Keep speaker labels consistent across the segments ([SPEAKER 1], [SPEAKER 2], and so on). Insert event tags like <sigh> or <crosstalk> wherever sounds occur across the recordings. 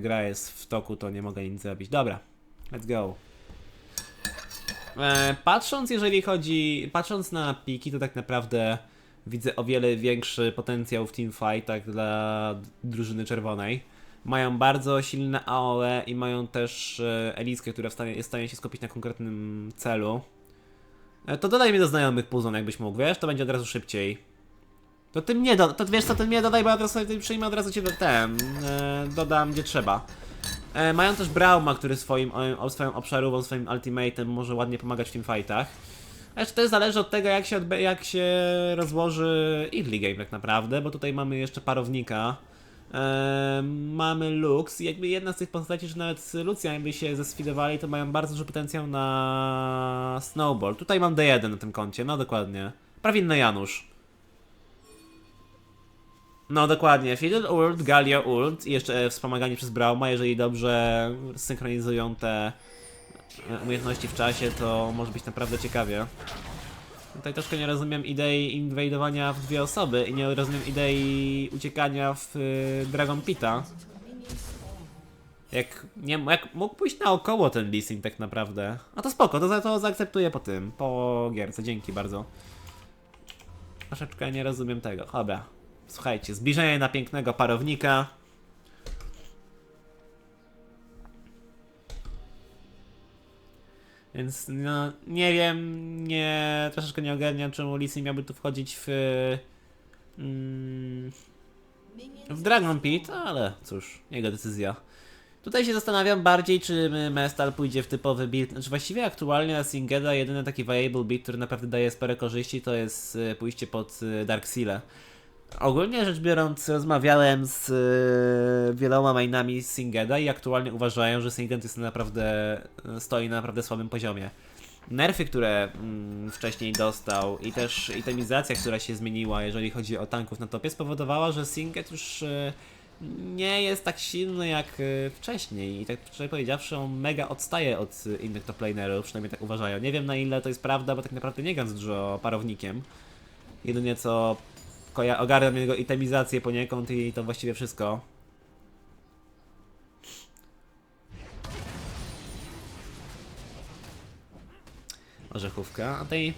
[SPEAKER 1] gra jest w toku, to nie mogę nic zrobić. Dobra, let's go. E, patrząc, jeżeli chodzi, patrząc na piki, to tak naprawdę widzę o wiele większy potencjał w teamfightach dla drużyny czerwonej. Mają bardzo silne AOE i mają też e, Eliskę, która w stanie, jest w stanie się skupić na konkretnym celu. E, to dodaj mnie do znajomych Puzon, jakbyś mógł, wiesz? To będzie od razu szybciej. To ty mnie do, to wiesz co, ty mnie dodaj, bo ja teraz sobie przyjmę od razu cię do ten, e, dodam gdzie trzeba. E, mają też Brauma, który swoim, o, swoją obszarową, swoim ultimatem może ładnie pomagać w teamfightach. Jeszcze to zależy od tego, jak się, jak się rozłoży early game tak naprawdę, bo tutaj mamy jeszcze parownika. E, mamy Lux i jakby jedna z tych postaci, że nawet Lucja jakby się zesfidowali, to mają bardzo duży potencjał na Snowball. Tutaj mam D1 na tym koncie, no dokładnie. Prawie inny Janusz. No dokładnie, Fiddle ult, Galio ult i jeszcze e, wspomaganie przez Brauma, jeżeli dobrze synchronizują te e, umiejętności w czasie, to może być naprawdę ciekawie. Tutaj troszkę nie rozumiem idei inwajdowania w dwie osoby i nie rozumiem idei uciekania w y, Dragon Pita. Jak, nie, jak mógł pójść naokoło ten leasing tak naprawdę. A to spoko, to, to zaakceptuję po tym, po gierce, dzięki bardzo. Troszeczkę nie rozumiem tego, dobra. Słuchajcie, zbliżenie na pięknego parownika. Więc no, nie wiem, nie, troszeczkę nie ogarniam, czemu Lisy miałby tu wchodzić w, mm, w Dragon Pit, ale cóż, jego decyzja. Tutaj się zastanawiam bardziej, czy Mestal pójdzie w typowy build, znaczy właściwie aktualnie na Singeda jedyny taki viable build, który naprawdę daje spore korzyści, to jest y, pójście pod y, Dark Seal'ę. Ogólnie rzecz biorąc, rozmawiałem z y, wieloma mainami Singeda i aktualnie uważają, że Singed jest naprawdę, stoi na naprawdę słabym poziomie. Nerfy, które mm, wcześniej dostał i też itemizacja, która się zmieniła, jeżeli chodzi o tanków na topie, spowodowała, że Singed już y, nie jest tak silny jak y, wcześniej. I tak szczerze powiedziawszy, on mega odstaje od innych toplanerów, przynajmniej tak uważają. Nie wiem na ile to jest prawda, bo tak naprawdę nie gam dużo parownikiem. Jedynie co koja- ogarniam jego itemizację poniekąd i to właściwie wszystko. Orzechówka. A tej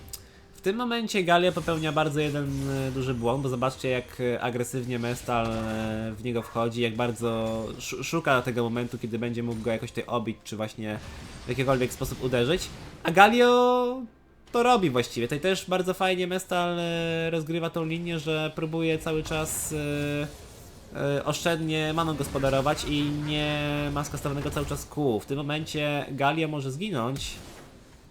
[SPEAKER 1] w tym momencie Galia popełnia bardzo jeden e, duży błąd, bo zobaczcie jak e, agresywnie Mestal e, w niego wchodzi, jak bardzo sz- szuka tego momentu, kiedy będzie mógł go jakoś tutaj obić, czy właśnie w jakikolwiek sposób uderzyć. A Galio to robi właściwie. Tutaj też bardzo fajnie Mestal e, rozgrywa tą linię, że próbuje cały czas e, e, oszczędnie maną gospodarować i nie ma skastownego cały czas kół. W tym momencie Galio może zginąć.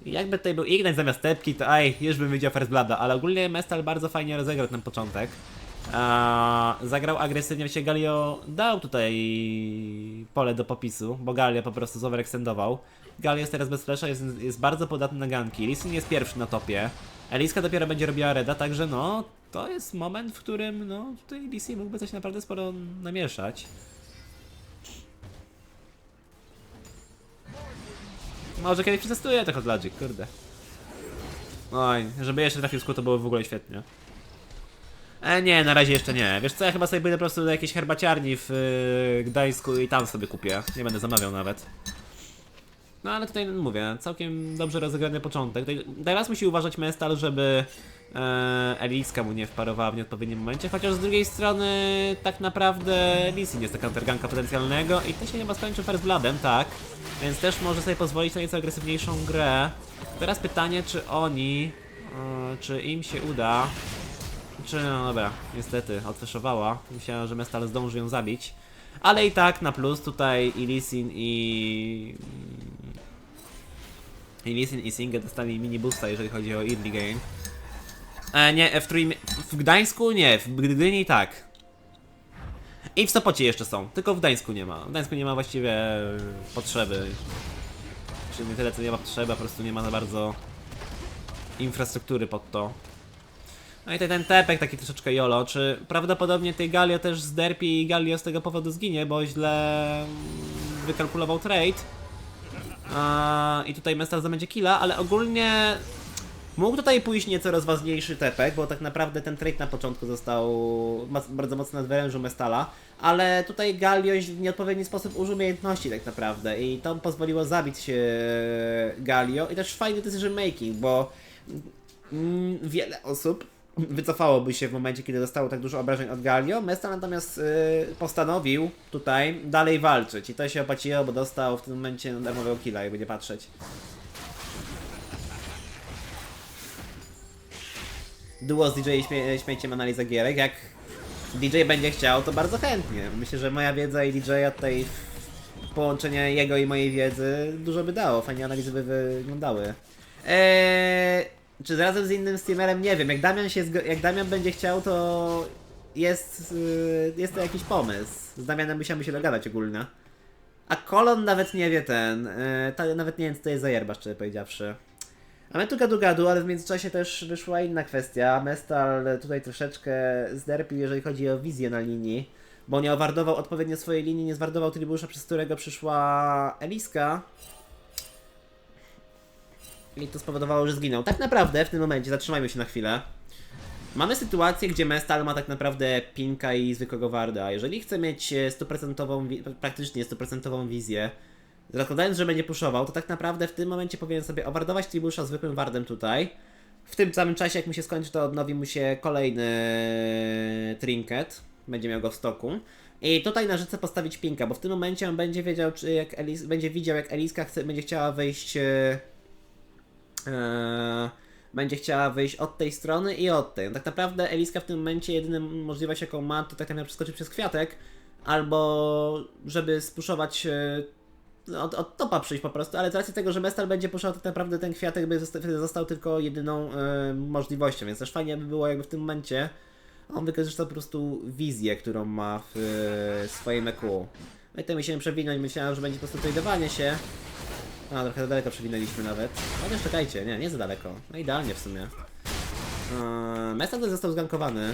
[SPEAKER 1] Jakby tutaj był Ignite zamiast tepki, to aj, już bym widział First Blooda, ale ogólnie Mestal bardzo fajnie rozegrał ten początek. A, zagrał agresywnie, się Galio dał tutaj pole do popisu, bo Galio po prostu zoverextendował. Galio jest teraz bez flasha, jest, jest bardzo podatny na ganki. Lisin jest pierwszy na topie. Eliska dopiero będzie robiła reda, także no, to jest moment, w którym no, tutaj Lisin mógłby coś naprawdę sporo namieszać. Może kiedyś przetestuję Hot Logic, kurde. Oj, żeby jeszcze trafił kół, to było w ogóle świetnie. E, nie, na razie jeszcze nie. Wiesz co, ja chyba sobie pójdę po prostu do jakiejś herbaciarni w y, Gdańsku i tam sobie kupię. Nie będę zamawiał nawet. No ale tutaj mówię, całkiem dobrze rozegrany początek. Tutaj, teraz musi uważać Mestal, żeby e, Eliska mu nie wparowała w nieodpowiednim momencie, chociaż z drugiej strony tak naprawdę Lisin jest taka counterganka potencjalnego i to się chyba skończy First Bloodem, tak? Więc też może sobie pozwolić na nieco agresywniejszą grę. Teraz pytanie, czy oni, e, czy im się uda czy no dobra, niestety, odfeszowała. Myślałem, że Mestal zdąży ją zabić. Ale i tak na plus tutaj i Lisin i... Lisin i Singe dostali mini jeżeli chodzi o early game. E, nie, w, w Gdańsku nie, w Gdyni tak. I w Sopocie jeszcze są, tylko w Gdańsku nie ma. W Gdańsku nie ma właściwie potrzeby. Czy nie tyle co nie ma potrzeby, po prostu nie ma za bardzo infrastruktury pod to. No i tutaj ten tepek taki troszeczkę jolo, czy prawdopodobnie tej Galio też zderpi i Galio z tego powodu zginie, bo źle wykalkulował trade. I tutaj Mestal zdobędzie killa, ale ogólnie Mógł tutaj pójść nieco rozważniejszy tepek, bo tak naprawdę ten trade na początku został bardzo mocno nadwyrężył Mestala, ale tutaj Galioś w nieodpowiedni sposób użył umiejętności tak naprawdę i to pozwoliło zabić się Galio i też fajny decision making, bo mm, wiele osób wycofałoby się w momencie, kiedy dostało tak dużo obrażeń od Galio. Mestal natomiast y, postanowił tutaj dalej walczyć i to się opłaciło, bo dostał w tym momencie darmowego killa, jakby nie patrzeć. Duo z DJ śmie śmieciem analiza gierek. Jak DJ będzie chciał, to bardzo chętnie. Myślę, że moja wiedza i DJ-a tutaj połączenie jego i mojej wiedzy dużo by dało. Fajnie analizy by wyglądały. Eee, czy razem z innym streamerem? Nie wiem. Jak Damian, się zgo- jak Damian będzie chciał, to jest, y, jest to jakiś pomysł. Z Damianem musiałby się dogadać ogólnie. A Kolon nawet nie wie ten. Yy, ta, nawet nie wiem, co to jest za yerba, szczerze powiedziawszy. A my tu gadu gadu, ale w międzyczasie też wyszła inna kwestia. Mestal tutaj troszeczkę zderpił, jeżeli chodzi o wizję na linii, bo nie owardował odpowiednio swojej linii, nie zwardował tribusza, przez którego przyszła Eliska. I to spowodowało, że zginął. Tak naprawdę w tym momencie, zatrzymajmy się na chwilę. Mamy sytuację, gdzie Mestal ma tak naprawdę Pinka i zwykłego Warda. Jeżeli chce mieć e, stuprocentową, wi- praktycznie stuprocentową wizję, zakładając, że będzie puszował, to tak naprawdę w tym momencie powinien sobie owardować Tribusza zwykłym Wardem tutaj. W tym samym czasie, jak mu się skończy, to odnowi mu się kolejny trinket. Będzie miał go w stoku. I tutaj na rzece postawić Pinka, bo w tym momencie on będzie wiedział, czy jak Elis, będzie widział, jak Eliska chce, będzie chciała wyjść. E, będzie chciała wyjść od tej strony i od tej. No tak naprawdę Eliska w tym momencie jedynym możliwość jaką ma, to tak naprawdę przeskoczyć przez kwiatek, albo żeby spuszować e, no, od, od topa przyjść po prostu, ale z racji tego, że Mestal będzie puszczał, tak naprawdę ten kwiatek by zosta- wtedy został tylko jedyną e, możliwością, więc też fajnie by było jakby w tym momencie on wykorzystał po prostu wizję, którą ma w e, swoim EQ. No i to musiałem przewinąć, myślałem, że będzie po prostu tradowanie się. A, trochę za daleko przewinęliśmy nawet. Chociaż czekajcie, nie, nie za daleko. No idealnie w sumie. Eee, Mestal też został zgankowany.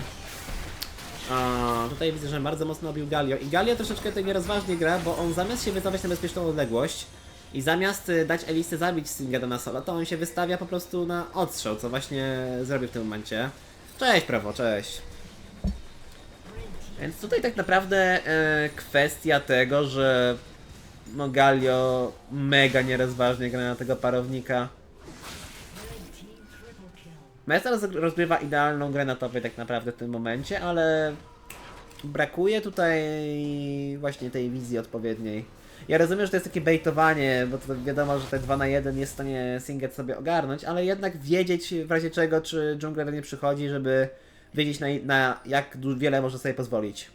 [SPEAKER 1] A, tutaj widzę, że bardzo mocno obił Galio. I Galio troszeczkę tutaj nierozważnie gra, bo on zamiast się wycofać na bezpieczną odległość i zamiast y, dać Elisy zabić Stingada na solo, to on się wystawia po prostu na odstrzał, co właśnie zrobił w tym momencie. Cześć, prawo, cześć. Więc tutaj tak naprawdę e, kwestia tego, że no Galio mega nierozważnie gra na tego parownika. Roz- rozgrywa idealną grę na topie tak naprawdę w tym momencie, ale brakuje tutaj właśnie tej wizji odpowiedniej. Ja rozumiem, że to jest takie baitowanie, bo to wiadomo, że te 2 na 1 jest w stanie Singet sobie ogarnąć, ale jednak wiedzieć w razie czego, czy dżungler nie przychodzi, żeby wiedzieć na, na jak wiele może sobie pozwolić.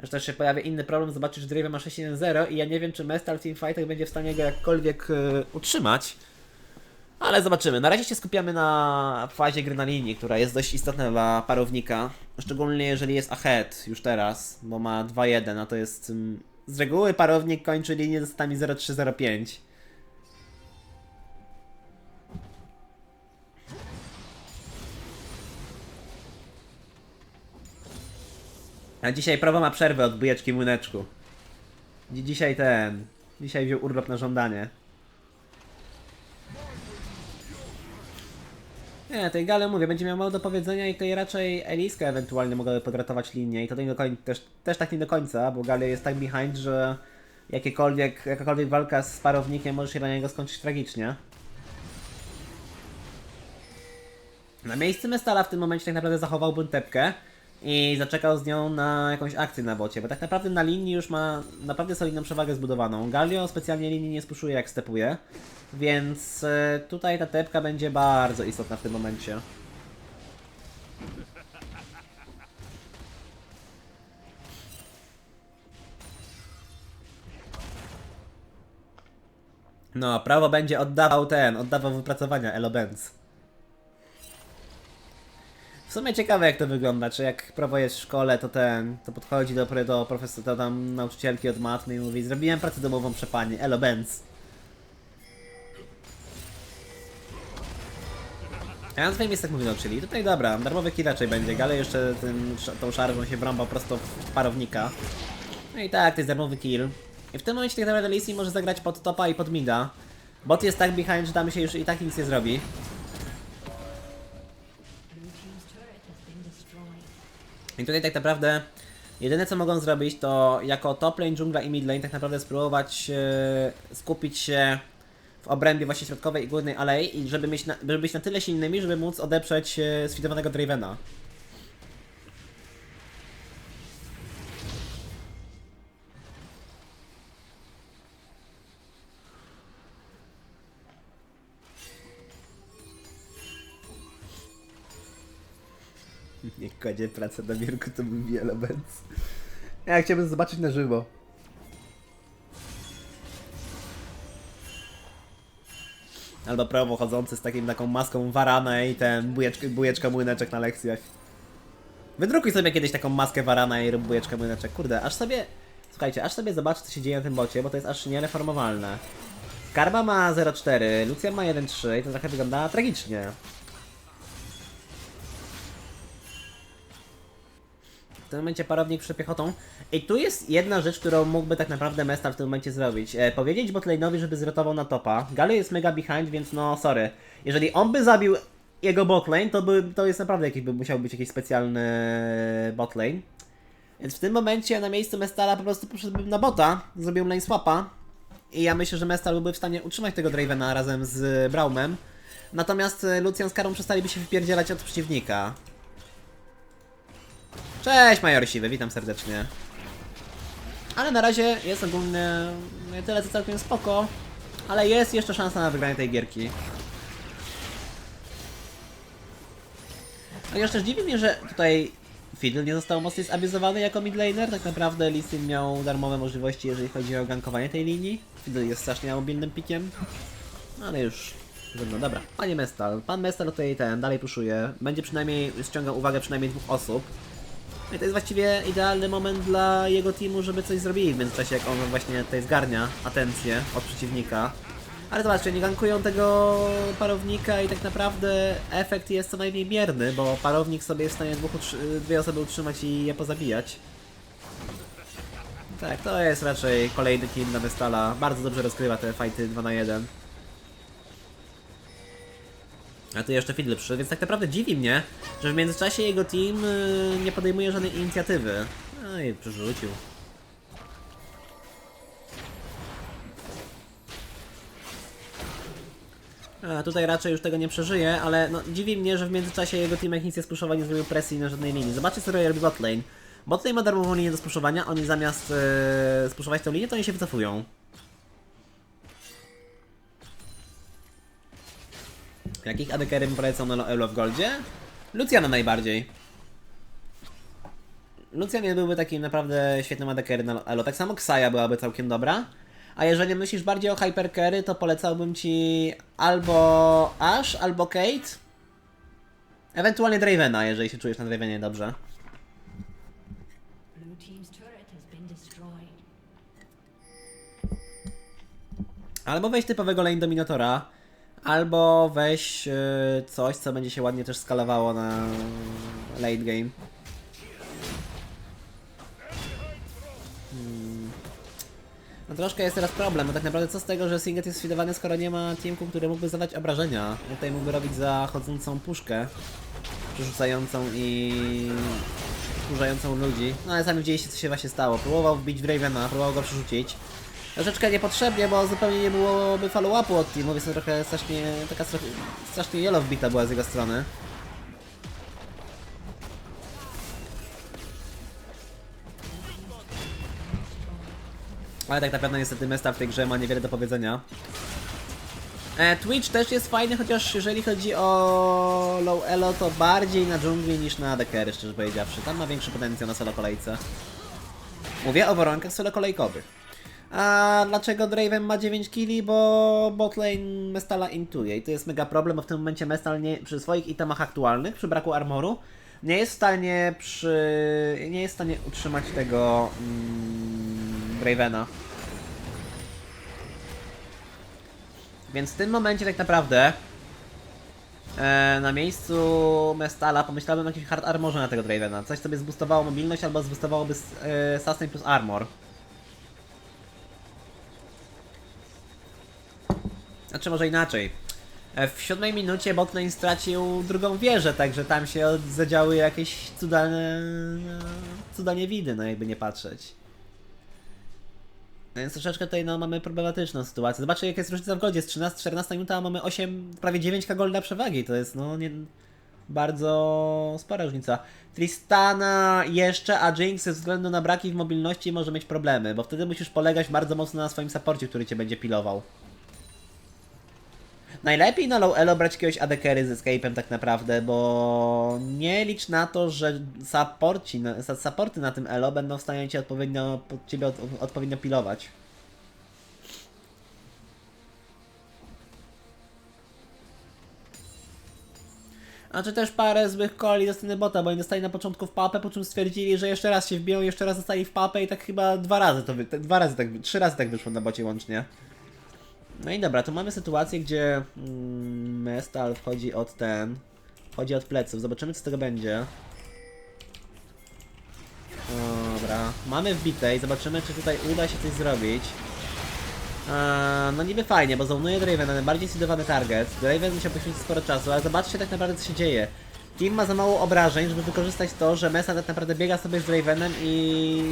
[SPEAKER 1] Zresztą też się pojawia inny problem, zobaczysz, że Draven ma 6-1-0 i ja nie wiem, czy Mestal w Teamfightach będzie w stanie go jakkolwiek e, utrzymać. Ale zobaczymy. Na razie się skupiamy na fazie gry na linii, która jest dość istotna dla parownika. Szczególnie jeżeli jest ahead już teraz, bo ma 2-1, a to jest... mm, Z reguły parownik kończy linię statami 0-3-0-5. A dzisiaj prawo ma przerwę od bujeczki młyneczku. Dzi- Dzisiaj ten... Dzisiaj wziął urlop na żądanie. Nie, tej Gale mówię, będzie miał mało do powiedzenia i tutaj raczej Eliska ewentualnie mogłaby podratować linię i to nie do końca, też, też tak nie do końca, bo Gale jest tak behind, że jakiekolwiek, jakakolwiek walka z parownikiem może się dla niego skończyć tragicznie. Na miejscu Mestala w tym momencie tak naprawdę zachowałbym tepkę i zaczekał z nią na jakąś akcję na bocie, bo tak naprawdę na linii już ma naprawdę solidną przewagę zbudowaną. Galio specjalnie linii nie spuszuje jak stepuje, więc e, tutaj ta tepka będzie bardzo istotna w tym momencie. No, prawo będzie oddawał ten, oddawał wypracowania Elo Benz. W sumie ciekawe jak to wygląda, czy jak prawo jest w szkole, to ten, to podchodzi do, do profesora, tam nauczycielki od matmy i mówi zrobiłem pracę domową przepanie, elo Benz. A na swoim miejscach mówię nauczyli. Tutaj dobra, darmowy kill raczej będzie, ale jeszcze tym, tą szarżą się brąbał prosto w parownika. No i tak, to jest darmowy kill. I w tym momencie tak naprawdę Lisi może zagrać pod topa i pod mida. Bot jest tak behind, że tam się już i tak nic nie zrobi. I tutaj tak naprawdę jedyne co mogą zrobić to jako top lane, dżungla i mid lane tak naprawdę spróbować e, skupić się w obrębie właśnie środkowej i górnej alei i żeby, mieć na, żeby być na tyle silnymi, żeby móc odeprzeć e, sfidowanego Dravena. Kładzie pracę na biurku, to wiele bez. Ja chciałbym zobaczyć na żywo. Albo promo chodzący z takim taką maską warana i ten bujeczka, bujeczka młyneczek na lekcjach. Wydrukuj sobie kiedyś taką maskę warana i rób bujeczkę młyneczek. Kurde, aż sobie... Słuchajcie, aż sobie zobaczę co się dzieje na tym bocie, bo to jest aż niereformowalne. Karba ma 0,4, Lucian ma 1,3 i to trochę wygląda tragicznie. Tym momencie parownik przed piechotą. I tu jest jedna rzecz, którą mógłby tak naprawdę Mestal w tym momencie zrobić. E, powiedzieć botlane'owi, żeby zrotował na topa. Galio jest mega behind, więc no sorry. Jeżeli on by zabił jego botlane, to by to jest naprawdę jakiś, by musiał być jakiś specjalny botlane. Więc w tym momencie na miejscu Mestala po prostu poszedłbym na bota, zrobił lane swapa. I ja myślę, że Mestal byłby w stanie utrzymać tego Dravena razem z Braumem. Natomiast e, Lucian z Karą przestaliby się wypierdzielać od przeciwnika. Cześć Major Siwy, witam serdecznie. Ale na razie jest ogólnie nie tyle co całkiem spoko, ale jest jeszcze szansa na wygranie tej gierki. Chociaż też dziwi mnie, że tutaj Fiddle nie został mocniej zabuzowany jako midlaner. Tak naprawdę Lee Sin miał darmowe możliwości, jeżeli chodzi o gankowanie tej linii. Fiddle jest strasznie mobilnym pikiem. Ale już no dobra, panie Mestal, pan Mestal tutaj ten dalej puszuje, będzie przynajmniej ściągał uwagę przynajmniej dwóch osób. No i to jest właściwie idealny moment dla jego teamu, żeby coś zrobili w międzyczasie, jak on właśnie tutaj zgarnia atencję od przeciwnika. Ale zobaczcie, nie gankują tego parownika i tak naprawdę efekt jest co najmniej mierny, bo parownik sobie jest w stanie dwóch, dwie osoby utrzymać i je pozabijać. Tak, to jest raczej kolejny kill na Mestala. Bardzo dobrze rozgrywa te fighty 2 na 1. A tu jeszcze Fiddle przyszedł, więc tak naprawdę dziwi mnie, że w międzyczasie jego team y, nie podejmuje żadnej inicjatywy. No i przerzucił. A tutaj raczej już tego nie przeżyje, ale no, dziwi mnie, że w międzyczasie jego team jak nic nie spuszował, nie zrobił presji na żadnej linii. Zobaczcie co robi botlane. Botlane ma darmową linię do spuszowania, oni zamiast yy, spuszować tę linię, to oni się wycofują. Jakich adekery bym polecał na Elo w Goldzie? Luciana najbardziej. Lucian nie byłby takim naprawdę świetnym adekerem na Elo. Tak samo Xayah byłaby całkiem dobra. A jeżeli myślisz bardziej o Hypercarry, to polecałbym ci albo Ash, albo Kate. Ewentualnie Dravena, jeżeli się czujesz na Dravenie dobrze. Albo weź typowego lane dominatora, albo weź e, coś, co będzie się ładnie też skalowało na late game. Hmm. No troszkę jest teraz problem, bo tak naprawdę co z tego, że Singet jest sfidowany, skoro nie ma teamku, który mógłby zadać obrażenia. Tutaj mógłby robić zachodzącą puszkę, przerzucającą i wkurzającą ludzi. No ale sami widzieliście co się właśnie stało. Próbował wbić w Ravena, próbował go przerzucić. Troszeczkę niepotrzebnie, bo zupełnie nie byłoby follow-upu od teamu, więc trochę strasznie, taka strasznie yellow wbita była z jego strony. Ale tak naprawdę niestety Mesta w tej grze ma niewiele do powiedzenia. E, Twitch też jest fajny, chociaż jeżeli chodzi o low elo, to bardziej na dżungli niż na dekery, szczerze powiedziawszy. Tam ma większy potencjał na solo kolejce. Mówię o warunkach solo kolejkowych. A dlaczego Draven ma 9 killi? Bo botlane Mestala intuje i to jest mega problem, bo w tym momencie Mestal nie, przy swoich itemach aktualnych, przy braku armoru, nie jest w stanie przy... nie jest w stanie utrzymać tego mm, Dravena. Więc w tym momencie tak naprawdę e, na miejscu Mestala pomyślałbym o jakimś hard armorze na tego Dravena. Coś, co by zboostowało mobilność albo zboostowałoby e, sustain plus armor. Znaczy może inaczej. E, W siódmej minucie botlane stracił drugą wieżę, także tam się zadziały jakieś cudane, no, cuda niewidy, no jakby nie patrzeć. Więc troszeczkę tutaj no, mamy problematyczną sytuację. Zobaczcie jaka jest różnica w godzie. Z 13-14 minuta a mamy 8, prawie 9 golda przewagi. To jest no nie, bardzo spora różnica. Tristana jeszcze, a Jinx ze względu na braki w mobilności może mieć problemy, bo wtedy musisz polegać bardzo mocno na swoim supporcie, który cię będzie pilował. Najlepiej na low elo brać jakiegoś AD carry z escape'em tak naprawdę, bo nie licz na to, że supporty na tym elo będą w stanie cię odpowiednio, ciebie od, odpowiednio pilować. A czy też parę złych coli do strony bota, bo oni dostali na początku w papę, po czym stwierdzili, że jeszcze raz się wbiją, jeszcze raz dostali w papę i tak chyba dwa razy to wy, dwa razy tak, trzy razy tak wyszło na bocie łącznie. No i dobra, tu mamy sytuację, gdzie mm, Mestal wchodzi od ten, wchodzi od pleców, zobaczymy co z tego będzie. Dobra, mamy wbite i zobaczymy czy tutaj uda się coś zrobić. Eee, no niby fajnie, bo zonuje Draven na najbardziej seedowany target. Draven musiał poświęcić sporo czasu, ale zobaczcie tak naprawdę co się dzieje. Team ma za mało obrażeń, żeby wykorzystać to, że Mesa tak naprawdę biega sobie z Ravenem i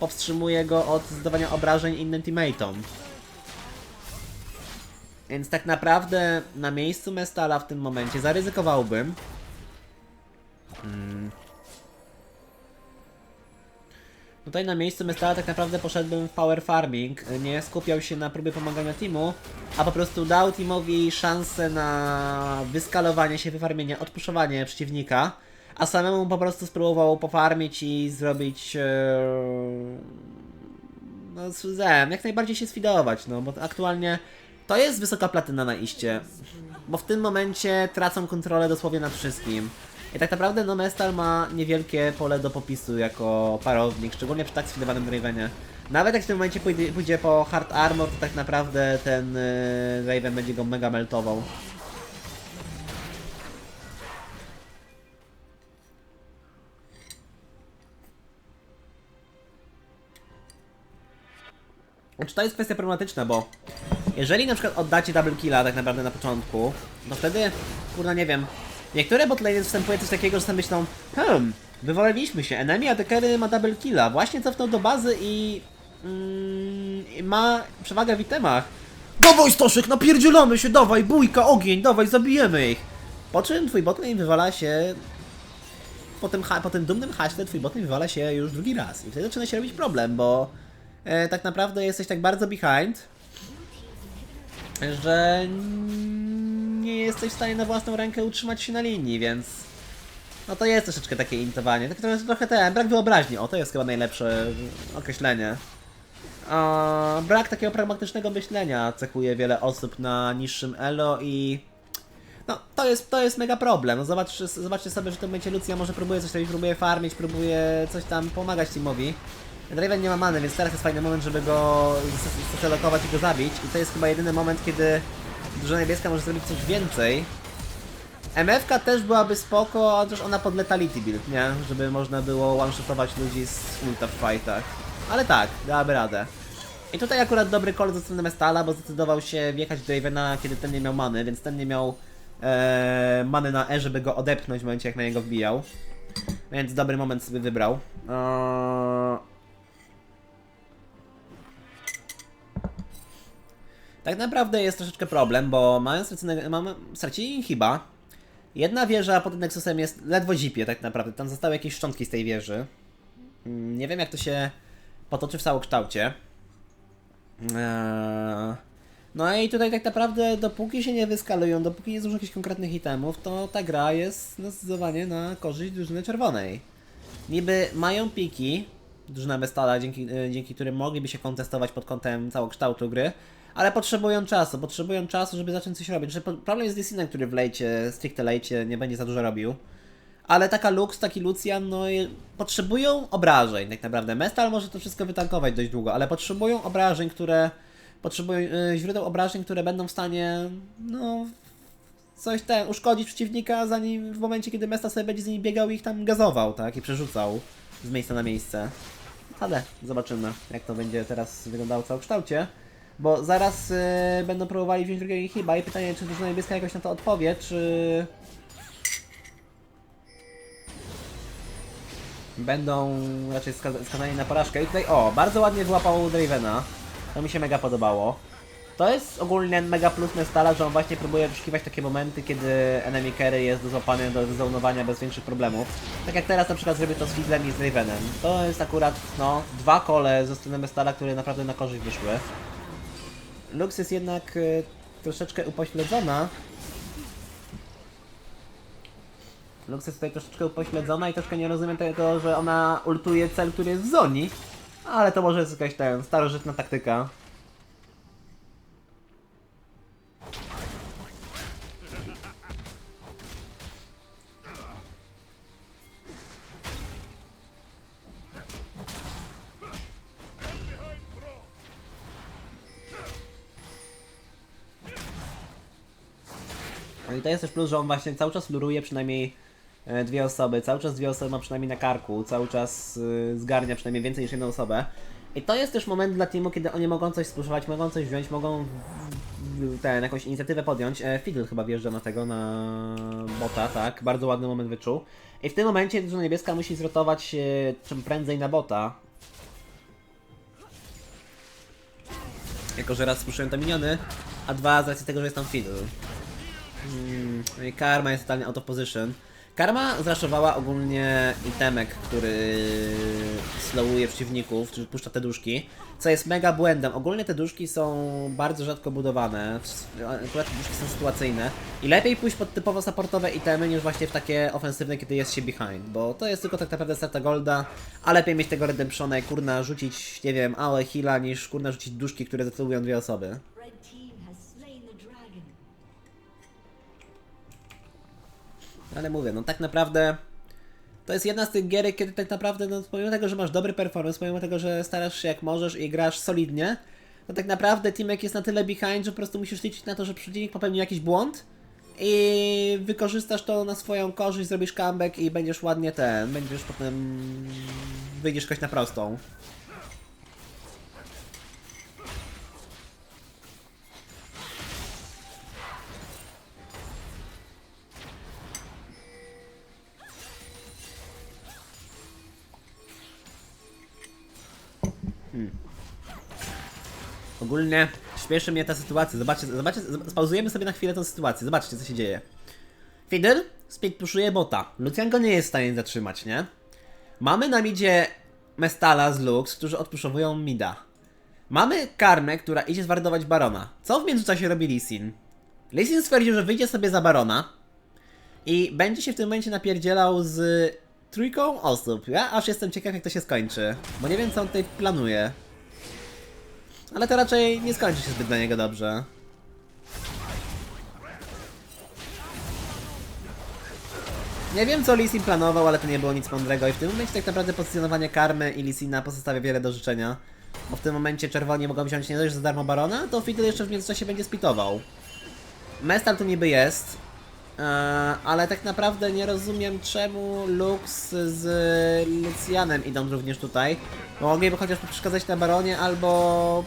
[SPEAKER 1] powstrzymuje go od zdawania obrażeń innym teammateom. Więc tak naprawdę na miejscu Mestala w tym momencie zaryzykowałbym. Hmm. Tutaj na miejscu Mestala tak naprawdę poszedłbym w power farming, nie skupiał się na próbie pomagania teamu, a po prostu dał teamowi szansę na wyskalowanie się, wyfarmienie, odpuszowanie przeciwnika, a samemu po prostu spróbował pofarmić i zrobić... E... No, z jak najbardziej się sfidować, no bo aktualnie to jest wysoka platyna na iście, bo w tym momencie tracą kontrolę dosłownie nad wszystkim. I tak naprawdę no Mestal ma niewielkie pole do popisu jako parownik, szczególnie przy tak sfidowanym Ravenie. Nawet jak w tym momencie pójdzie, pójdzie po Hard Armor, to tak naprawdę ten yy, Raven będzie go mega meltował. To jest kwestia problematyczna, bo jeżeli na przykład oddacie double killa tak naprawdę na początku, to wtedy, kurna nie wiem, niektóre botlane wstępuje coś takiego, że sobie myślą, hmm, wywaliliśmy się, enemy ADCary ma double killa, właśnie cofnął do bazy i mm, i ma przewagę w itemach. Dawaj Stoszek, napierdzielamy się, dawaj, bójka, ogień, dawaj, zabijemy ich. Po czym twój botlane wywala się po tym, po tym dumnym haśle twój botlane wywala się już drugi raz i wtedy zaczyna się robić problem, bo e, tak naprawdę jesteś tak bardzo behind, że nie jesteś w stanie na własną rękę utrzymać się na linii, więc no to jest troszeczkę takie intowanie. Tak to jest trochę ten brak wyobraźni. O, to jest chyba najlepsze określenie. A, brak takiego pragmatycznego myślenia cechuje wiele osób na niższym elo i no, to jest, to jest mega problem. No, zobacz, zobaczcie sobie, że tym momencie Lucja może próbuje coś robić, próbuje farmić, próbuje coś tam pomagać teamowi. Draven nie ma many, więc teraz jest fajny moment, żeby go zacelokować i go zabić. I to jest chyba jedyny moment, kiedy Duża Niebieska może zrobić coś więcej. MFK też byłaby spoko, chociaż ona pod letality build, nie? Żeby można było one-shotować ludzi z ulta w fightach. Ale tak, dałaby radę. I tutaj akurat dobry call ze strony Mestala, bo zdecydował się wjechać do Ravena, kiedy ten nie miał many, więc ten nie miał e, many na E, żeby go odepchnąć w momencie jak na niego wbijał. Więc dobry moment sobie wybrał. Eee... Tak naprawdę jest troszeczkę problem, bo mają stracone, mamy, stracili chyba. Jedna wieża pod Nexusem jest ledwo zipie tak naprawdę, tam zostały jakieś szczątki z tej wieży. Mm, Nie wiem jak to się potoczy w całokształcie. Eee, No i tutaj tak naprawdę dopóki się nie wyskalują, dopóki nie zużą jakichś konkretnych itemów, to ta gra jest no, zdecydowanie na korzyść drużyny czerwonej. Niby mają piki, drużyna Bestala, dzięki, e, dzięki którym mogliby się kontestować pod kątem całokształtu gry, ale potrzebują czasu, potrzebują czasu, żeby zacząć coś robić. Że problem jest z Dissinem, który w lejcie, stricte lejcie, nie będzie za dużo robił. Ale taka Lux, taki Lucian, no potrzebują obrażeń tak naprawdę. Mestal może to wszystko wytankować dość długo, ale potrzebują obrażeń, które... Potrzebują y, źródeł obrażeń, które będą w stanie, no... Coś ten, uszkodzić przeciwnika, zanim w momencie, kiedy Mestal sobie będzie z nimi biegał i ich tam gazował, tak? I przerzucał z miejsca na miejsce. Ale zobaczymy, jak to będzie teraz wyglądało w całokształcie. Bo zaraz y, będą próbowali wziąć drugiego inhiba i pytanie, czy drużyna niebieska jakoś na to odpowie, czy... Będą raczej skaza- skazani na porażkę. I tutaj, o, bardzo ładnie wyłapał Dravena. To mi się mega podobało. To jest ogólnie mega plus Mestala, że on właśnie próbuje wyszukiwać takie momenty, kiedy enemy carry jest do złapania, do zonowania bez większych problemów. Tak jak teraz na przykład zrobię to z Fiddlem i z Ravenem. To jest akurat, no, dwa kole ze strony Mestala, które naprawdę na korzyść wyszły. Lux jest jednak y, troszeczkę upośledzona. Lux jest tutaj troszeczkę upośledzona i troszkę nie rozumiem tego, że ona ultuje cel, który jest w zoni. Ale to może jest jakaś ten starożytna taktyka. No i to jest też plus, że on właśnie cały czas luruje przynajmniej e, dwie osoby, cały czas dwie osoby ma przynajmniej na karku, cały czas y, zgarnia przynajmniej więcej niż jedną osobę. I to jest też moment dla teamu, kiedy oni mogą coś spuszować, mogą coś wziąć, mogą ten, jakąś inicjatywę podjąć. E, Fiddle chyba wjeżdża na tego, na bota, tak, bardzo ładny moment wyczuł. I w tym momencie drużyna niebieska musi zrotować e, czym prędzej na bota. Jako, że raz spuszują te miniony, a dwa z racji tego, że jest tam Fiddle. Mm, Karma jest totalnie out of position. Karma zraszowała ogólnie itemek, który slowuje przeciwników, czy puszcza te duszki, co jest mega błędem. Ogólnie te duszki są bardzo rzadko budowane, akurat duszki są sytuacyjne i lepiej pójść pod typowo supportowe itemy niż właśnie w takie ofensywne, kiedy jest się behind, bo to jest tylko tak naprawdę strata golda, a lepiej mieć tego redemptiona i kurna rzucić, nie wiem, AOE heala niż kurna rzucić duszki, które zacelują dwie osoby. Ale mówię, no tak naprawdę to jest jedna z tych gier, kiedy tak naprawdę, no pomimo tego, że masz dobry performance, pomimo tego, że starasz się jak możesz i grasz solidnie, to tak naprawdę teamek jest na tyle behind, że po prostu musisz liczyć na to, że przeciwnik popełni jakiś błąd i wykorzystasz to na swoją korzyść, zrobisz comeback i będziesz ładnie ten, będziesz potem wyjdziesz jakoś na prostą. Ogólnie śmieszy mnie ta sytuacja. Zobaczcie, zobaczcie, spauzujemy sobie na chwilę tę sytuację. Zobaczcie, co się dzieje. Fiddle speed pushuje bota. Lucian go nie jest w stanie zatrzymać, nie? Mamy na midzie Mestala z Lux, którzy odpuszowują mida. Mamy Karmę, która idzie zwardować Barona. Co w międzyczasie robi Lisin? Lisin stwierdził, że wyjdzie sobie za Barona i będzie się w tym momencie napierdzielał z trójką osób. Ja aż jestem ciekaw, jak to się skończy, bo nie wiem, co on tutaj planuje. Ale to raczej nie skończy się zbyt dla niego dobrze. Nie wiem co Lisin planował, ale to nie było nic mądrego i w tym momencie tak naprawdę pozycjonowanie Karmy i Lisina pozostawia wiele do życzenia. Bo w tym momencie czerwoni mogą wziąć nie dość za darmo Barona, to Fiddle jeszcze w międzyczasie będzie spitował. Mestal tu niby jest, e, ale tak naprawdę nie rozumiem czemu Lux z Lucianem idą również tutaj. Bo mogliby chociaż przeszkadzać na Baronie albo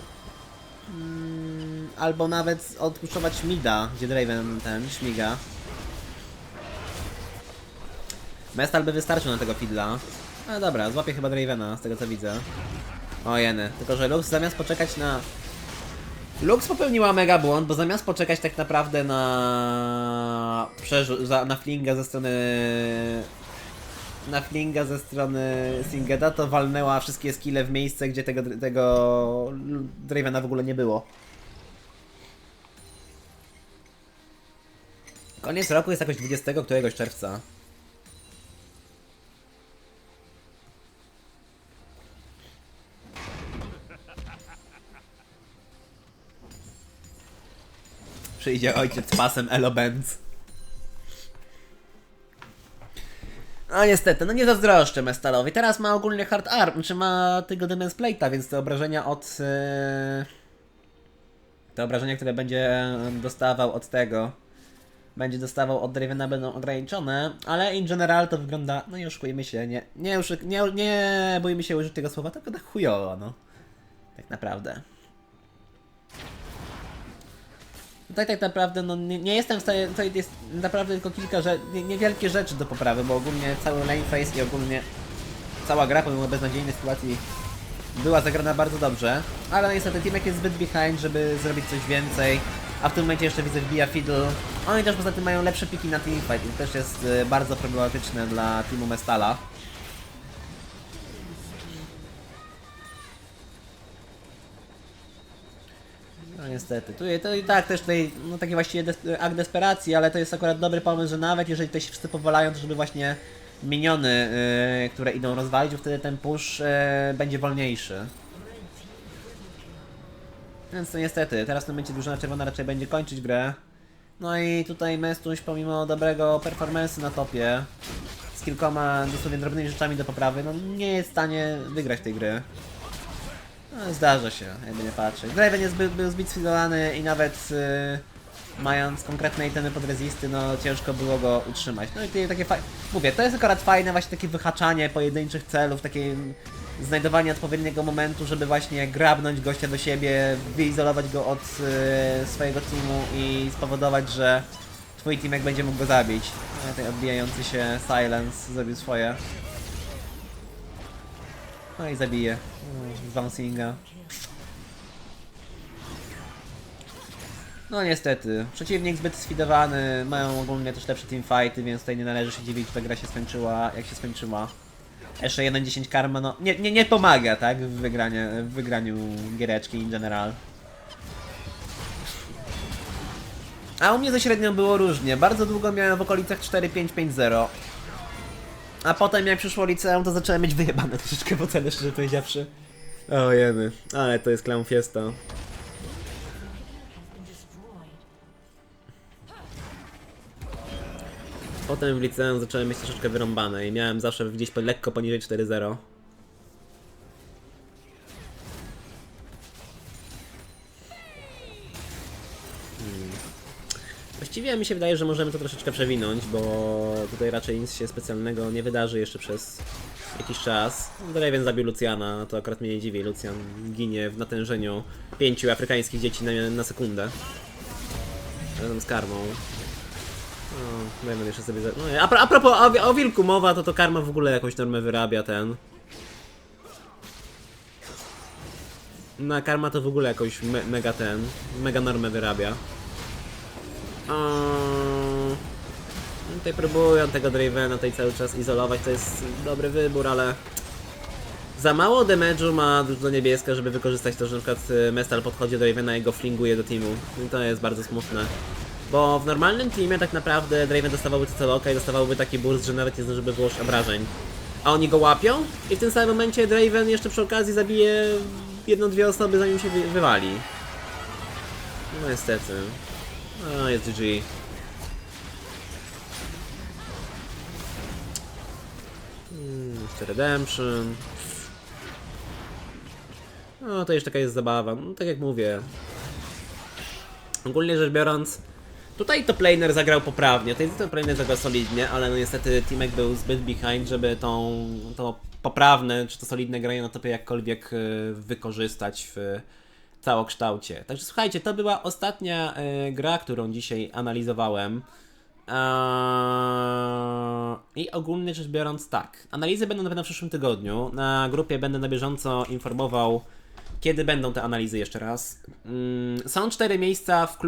[SPEAKER 1] albo nawet odpuszczować Mida, gdzie Draven ten śmiga. Mestal by wystarczył na tego Fidla. No dobra, złapię chyba Dravena, z tego co widzę. O jeny, tylko że Lux zamiast poczekać na... Lux popełniła mega błąd, bo zamiast poczekać tak naprawdę na... Przerzu... za- na flinga ze strony... Na flinga ze strony Singeda, to walnęła wszystkie skille w miejsce, gdzie tego, tego Dravena w ogóle nie było. Koniec roku jest jakoś 20 któregoś czerwca. Przyjdzie ojciec z pasem Elo Benz. No niestety, no nie zazdroszczę Mestalowi. Teraz ma ogólnie hard arm, czy ma tego Demon's Plate'a, więc te obrażenia od... Yy... Te obrażenia, które będzie dostawał od tego... Będzie dostawał od Dravena będą ograniczone, ale in general to wygląda, no nie oszukujmy się, nie, nie, uszy- nie, nie bójmy się użyć tego słowa, to wygląda chujowo, no. Tak naprawdę. Tutaj tak naprawdę no, nie, nie jestem w stanie, tutaj jest naprawdę tylko kilka rzeczy, nie, niewielkie rzeczy do poprawy, bo ogólnie cały lane face i ogólnie cała gra pomimo beznadziejnej sytuacji była zagrana bardzo dobrze, ale no niestety teamek jest zbyt behind, żeby zrobić coś więcej, a w tym momencie jeszcze widzę wbija Fiddle. Oni też poza tym mają lepsze piki na teamfight to też jest y, bardzo problematyczne dla teamu Mestala. No niestety, tu to i tak też tutaj, no taki właściwie des akt desperacji, ale to jest akurat dobry pomysł, że nawet jeżeli tutaj się wszyscy powalają, to żeby właśnie miniony, yy, które idą rozwalić, bo wtedy ten push yy, będzie wolniejszy. Więc to niestety, teraz w tym momencie drużyna czerwona raczej będzie kończyć grę. No i tutaj Mestuś pomimo dobrego performance'u na topie, z kilkoma dosłownie drobnymi rzeczami do poprawy, no nie jest w stanie wygrać tej gry. No, zdarza się, jakby nie patrzeć. Draven jest, był, był zbyt sfidowany i nawet y, mając konkretne itemy pod rezisty, no ciężko było go utrzymać. No i takie fajne... Mówię, to jest akurat fajne właśnie takie wyhaczanie pojedynczych celów, takie znajdowanie odpowiedniego momentu, żeby właśnie grabnąć gościa do siebie, wyizolować go od y, swojego teamu i spowodować, że twój teamek będzie mógł go zabić. No, tutaj odbijający się Silence zrobił swoje. No i zabije. Mm, Bouncinga. No niestety, przeciwnik zbyt sfidowany, mają ogólnie też lepsze teamfighty, więc tutaj nie należy się dziwić, że ta gra się skończyła jak się skończyła. Jeszcze 1.10 karma, no nie, nie, nie pomaga, tak, w, wygranie, w wygraniu giereczki in general. A u mnie ze średnią było różnie, bardzo długo miałem w okolicach 4.5.5.0. A potem jak przyszło liceum, to zacząłem mieć wyjebane <laughs> troszeczkę w ocenę, szczerze powiedziawszy. O jeny, ale to jest clown fiesta. Potem w liceum zacząłem mieć troszeczkę wyrąbane i miałem zawsze gdzieś lekko poniżej 4.0. Hmm. Właściwie mi się wydaje, że możemy to troszeczkę przewinąć, bo tutaj raczej nic się specjalnego nie wydarzy jeszcze przez jakiś czas. Draven zabił Luciana, to akurat mnie nie dziwi. Lucian ginie w natężeniu pięciu afrykańskich dzieci na, na sekundę. Razem z karmą. No, jeszcze sobie. No, a, a propos o, o wilku mowa, to to karma w ogóle jakąś normę wyrabia ten. Na karma to w ogóle jakąś me mega ten, mega normę wyrabia. Eee, Tutaj próbują tego Dravena tutaj cały czas izolować, to jest dobry wybór, ale za mało damage'u ma do niebieska, żeby wykorzystać to, że przykład y, Mestal podchodzi do Ravena i go flinguje do teamu. I to jest bardzo smutne. Bo w normalnym teamie tak naprawdę Draven dostawałby CCLoka i dostawałby taki burst, że nawet nie zdążyłby wyłożyć obrażeń. A oni go łapią i w tym samym momencie Draven jeszcze przy okazji zabije jedną, dwie osoby zanim się wy wywali. No niestety. No jest GG. Hmm, jeszcze Redemption. No to jeszcze taka jest zabawa. No tak jak mówię. Ogólnie rzecz biorąc, tutaj top laner zagrał poprawnie, tutaj top laner zagrał solidnie, ale no niestety Timek był zbyt behind, żeby tą, to poprawne, czy to solidne granie na topie jakkolwiek y, wykorzystać w całokształcie. Także słuchajcie, to była ostatnia y, gra, którą dzisiaj analizowałem. I ogólnie rzecz biorąc, tak. Analizy będą na pewno w przyszłym tygodniu. Na grupie będę na bieżąco informował, kiedy będą te analizy jeszcze raz. Mm, Są cztery miejsca w klubie.